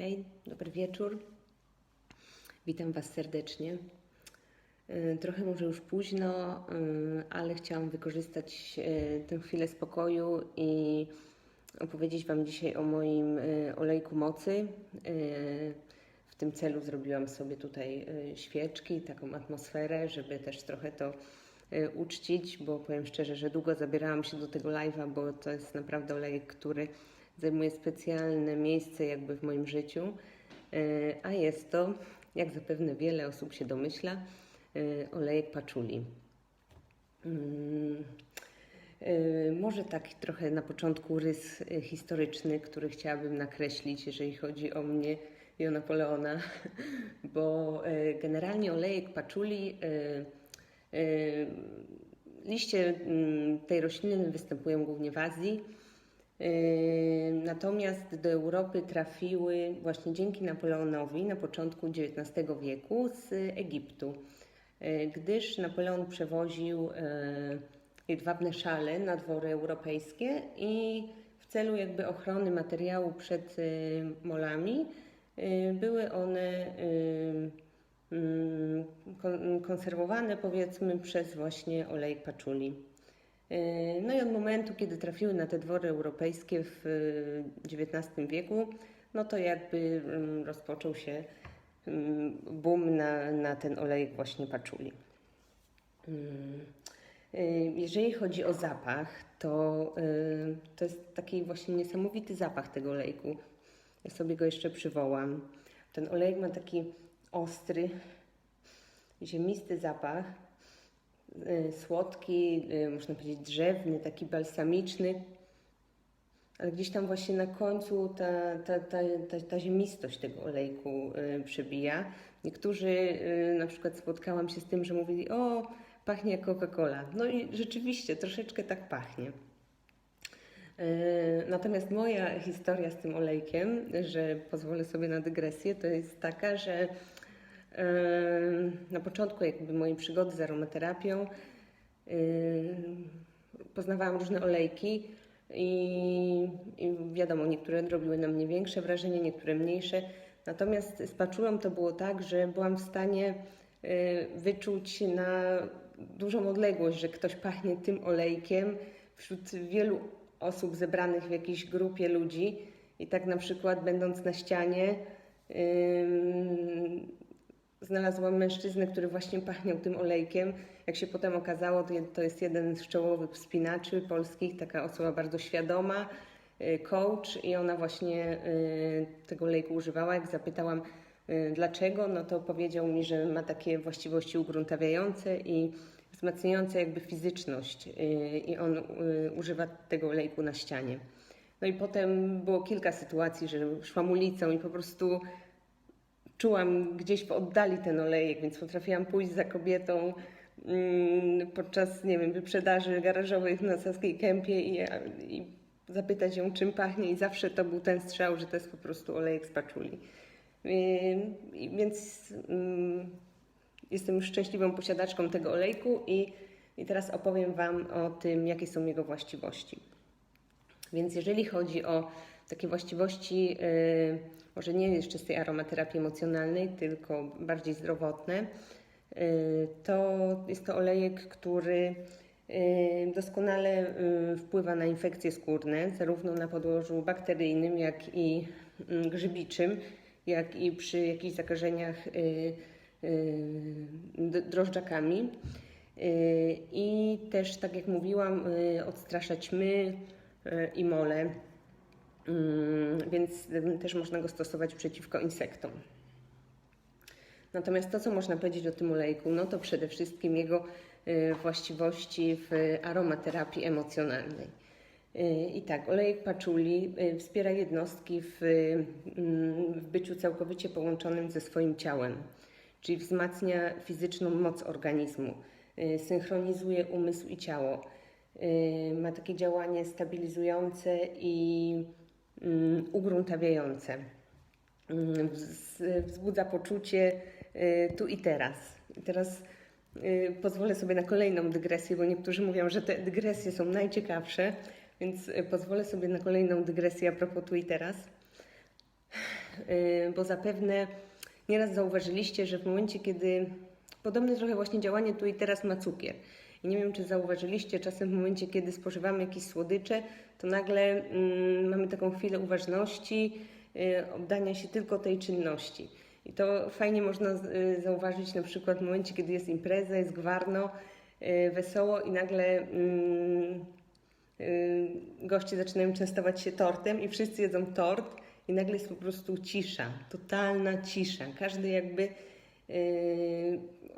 Hej, dobry wieczór. Witam Was serdecznie. Y, Trochę może już późno, y, ale chciałam wykorzystać y, tę chwilę spokoju i opowiedzieć Wam dzisiaj o moim olejku mocy. W tym celu zrobiłam sobie tutaj świeczki, taką atmosferę, żeby też trochę to uczcić, bo powiem szczerze, że długo zabierałam się do tego live'a, bo to jest naprawdę olejek, który zajmuje specjalne miejsce jakby w moim życiu, Y, a jest to, jak zapewne wiele osób się domyśla, y, olejek paczuli. Mm, y, Może taki trochę na początku rys historyczny, który chciałabym nakreślić, jeżeli chodzi o mnie i o Napoleona, bo generalnie olejek paczuli, liście mm, tej rośliny występują głównie w Azji, natomiast do Europy trafiły właśnie dzięki Napoleonowi na początku XIX wieku z Egiptu, y, gdyż Napoleon przewoził jedwabne szale na dwory europejskie i w celu jakby ochrony materiału przed molami były one mm, kon- konserwowane powiedzmy przez właśnie olejek paczuli. Y, No i od momentu, kiedy trafiły na te dwory europejskie w XIX wieku, no to jakby mm, rozpoczął się mm, boom na, na ten olejek właśnie paczuli. Mm. Y, Jeżeli chodzi o zapach, to, to jest taki właśnie niesamowity zapach tego olejku. Ja sobie go jeszcze przywołam. Ten olejek ma taki ostry, ziemisty zapach, słodki, y, można powiedzieć drzewny, taki balsamiczny, ale gdzieś tam właśnie na końcu ta, ta, ta, ta, ta ziemistość tego olejku y, przebija. Niektórzy, y, na przykład spotkałam się z tym, że mówili, o, pachnie jak Coca-Cola. No i rzeczywiście troszeczkę tak pachnie. Natomiast moja historia z tym olejkiem, że pozwolę sobie na dygresję, to jest taka, że na początku jakby mojej przygody z aromaterapią poznawałam różne olejki i, i wiadomo, niektóre robiły na mnie większe wrażenie, niektóre mniejsze. Natomiast z paczulą to było tak, że byłam w stanie wyczuć na dużą odległość, że ktoś pachnie tym olejkiem wśród wielu osób zebranych w jakiejś grupie ludzi i tak na przykład będąc na ścianie znalazłam mężczyznę, który właśnie pachniał tym olejkiem. Jak się potem okazało, to, je- to jest jeden z czołowych wspinaczy polskich, taka osoba bardzo świadoma, y, coach i ona właśnie y, tego olejku używała. Jak zapytałam y, dlaczego, no to powiedział mi, że ma takie właściwości ugruntawiające i wzmacniające jakby fizyczność i on używa tego olejku na ścianie. No i potem było kilka sytuacji, że szłam ulicą i po prostu czułam gdzieś w oddali ten olejek, więc potrafiłam pójść za kobietą mm, podczas, nie wiem, wyprzedaży garażowych na Saskiej Kępie i, i zapytać ją, czym pachnie i zawsze to był ten strzał, że to jest po prostu olejek z paczuli. I Więc mm, jestem szczęśliwą posiadaczką tego olejku i, i teraz opowiem Wam o tym, jakie są jego właściwości. Więc jeżeli chodzi o takie właściwości, y, może nie jeszcze z tej aromaterapii emocjonalnej, tylko bardziej zdrowotne, y, to jest to olejek, który y, doskonale wpływa na infekcje skórne, zarówno na podłożu bakteryjnym, jak i mm, grzybiczym, jak i przy jakichś zakażeniach drożdżakami. I też, tak jak mówiłam, y, odstrasza ćmy y, i mole, więc y, też można go stosować przeciwko insektom. Natomiast to, co można powiedzieć o tym olejku, no to przede wszystkim jego y, właściwości w aromaterapii emocjonalnej. Y, I tak, olejek paczuli y, wspiera jednostki w, mm, w byciu całkowicie połączonym ze swoim ciałem, czyli wzmacnia fizyczną moc organizmu, synchronizuje umysł i ciało. Ma takie działanie stabilizujące i mm, ugruntawiające. Mm, wz- Wzbudza poczucie y, tu i teraz. Teraz y, pozwolę sobie na kolejną dygresję, bo niektórzy mówią, że te dygresje są najciekawsze, więc y, pozwolę sobie na kolejną dygresję a propos tu i teraz. Bo zapewne nieraz zauważyliście, że w momencie, kiedy podobne trochę właśnie działanie tu i teraz ma cukier. I nie wiem, czy zauważyliście, czasem w momencie, kiedy spożywamy jakieś słodycze, to nagle mm, mamy taką chwilę uważności, yy, oddania się tylko tej czynności. I to fajnie można yy, zauważyć na przykład w momencie, kiedy jest impreza, jest gwarno, yy, wesoło i nagle mm, y, goście zaczynają częstować się tortem i wszyscy jedzą tort i nagle jest po prostu cisza, totalna cisza. Każdy jakby y,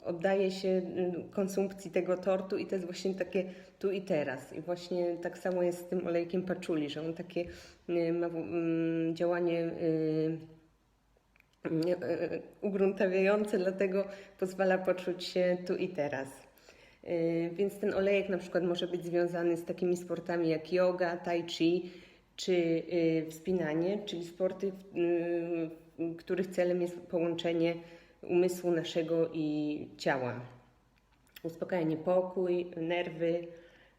oddaje się y, konsumpcji tego tortu i to jest właśnie takie tu i teraz. I właśnie tak samo jest z tym olejkiem paczuli, że on takie y, ma mm, działanie y, nie, ugruntawiające, dlatego pozwala poczuć się tu i teraz. Więc ten olejek na przykład może być związany z takimi sportami jak yoga, tai chi czy wspinanie, czyli sporty, których celem jest połączenie umysłu naszego i ciała. Uspokaja niepokój, nerwy,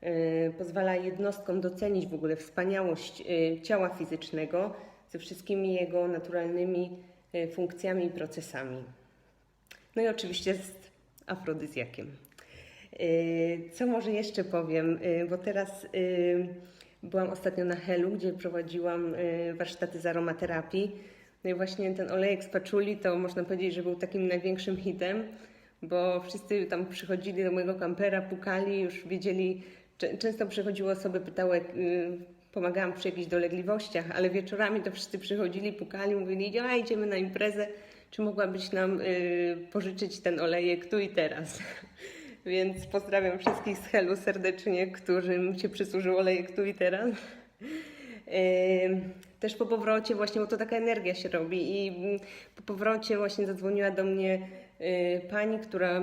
yy, pozwala jednostkom docenić w ogóle wspaniałość yy, ciała fizycznego ze wszystkimi jego naturalnymi yy, funkcjami i procesami. No i oczywiście jest afrodyzjakiem. Co może jeszcze powiem, bo teraz byłam ostatnio na Helu, gdzie prowadziłam warsztaty z aromaterapii. No i właśnie ten olejek z paczuli to można powiedzieć, że był takim największym hitem, bo wszyscy tam przychodzili do mojego kampera, pukali, już wiedzieli, często przychodziły osoby, pytały, yy, pomagałam przy jakichś dolegliwościach, ale wieczorami to wszyscy przychodzili, pukali, mówili, a idziemy na imprezę, czy mogłabyś nam yy, pożyczyć ten olejek tu i teraz? Więc pozdrawiam wszystkich z Helu serdecznie, którym się przysłużył olejek tu i teraz. Też po powrocie właśnie, bo to taka energia się robi i mm, po powrocie właśnie zadzwoniła do mnie yy, pani, która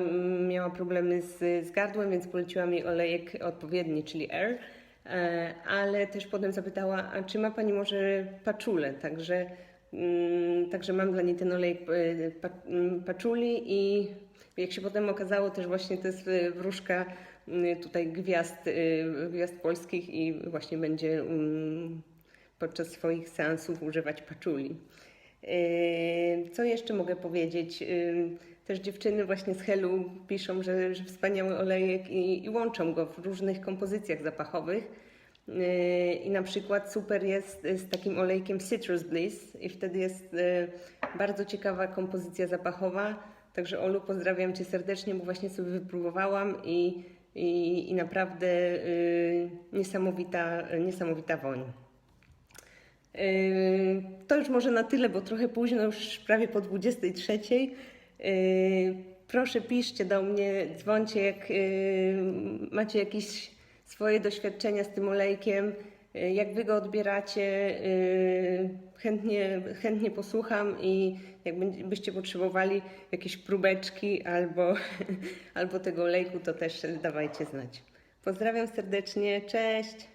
miała problemy z, z gardłem, więc poleciła mi olejek odpowiedni, czyli Air. E, Ale też potem zapytała, a czy ma pani może paczulę? Także, mm, także mam dla niej ten olejek pa, paczuli i jak się potem okazało, też właśnie to jest e, wróżka tutaj gwiazd, e, gwiazd polskich i właśnie będzie mm, podczas swoich seansów używać paczuli. Yy, Co jeszcze mogę powiedzieć? Yy, Też dziewczyny właśnie z Helu piszą, że, że wspaniały olejek i, i łączą go w różnych kompozycjach zapachowych. Yy, I na przykład super jest z takim olejkiem Citrus Bliss i wtedy jest bardzo ciekawa kompozycja zapachowa. Także Olu, pozdrawiam Cię serdecznie, bo właśnie sobie wypróbowałam i, i, i naprawdę yy, niesamowita, niesamowita woń. Yy, To już może na tyle, bo trochę późno, już prawie po 23. Yy, Proszę piszcie do mnie, dzwońcie, jak yy, macie jakieś swoje doświadczenia z tym olejkiem, jak wy go odbieracie. Chętnie, chętnie posłucham i jak będzie- byście potrzebowali jakieś próbeczki albo, albo tego olejku, to też dawajcie znać. Pozdrawiam serdecznie, cześć!